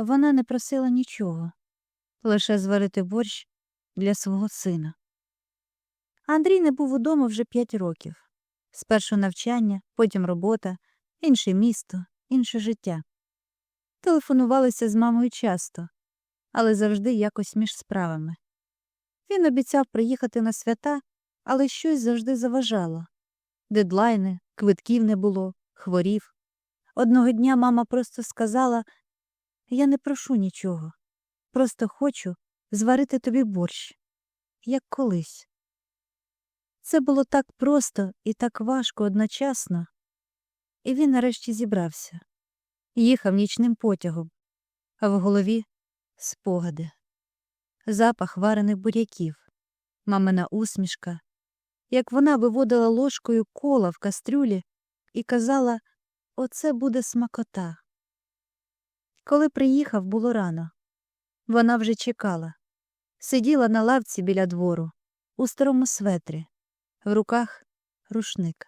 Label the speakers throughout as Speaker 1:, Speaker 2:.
Speaker 1: Вона не просила нічого, лише зварити борщ для свого сина. Андрій не був удома вже п'ять років. Спершу навчання, потім робота, інше місто, інше життя. Телефонувалися з мамою часто, але завжди якось між справами. Він обіцяв приїхати на свята, але щось завжди заважало. Дедлайни, квитків не було, хворів. Одного дня мама просто сказала Я не прошу нічого, просто хочу зварити тобі борщ, як колись. Це було так просто і так важко одночасно, і він нарешті зібрався, їхав нічним потягом, а в голові спогади, запах варених буряків, мамина усмішка, як вона виводила ложкою кола в кастрюлі і казала Оце буде смакота. Коли приїхав, було рано. Вона вже чекала. Сиділа на лавці біля двору, у старому светрі, в руках рушник.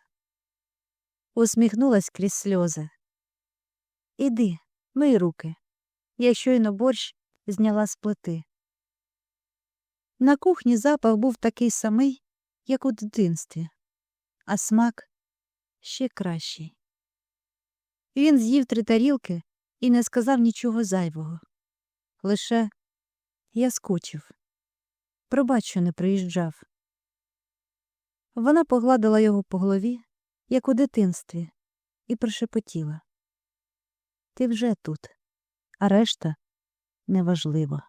Speaker 1: Усміхнулась крізь сльози. Іди, мий руки. Я щойно борщ зняла з плити. На кухні запах був такий самий, як у дитинстві, а смак ще кращий. Він з'їв три тарілки і не сказав нічого зайвого. Лише я скучив. Пробач, що не приїжджав. Вона погладила його по голові, як у дитинстві, і прошепотіла. Ти вже тут, а решта неважливо.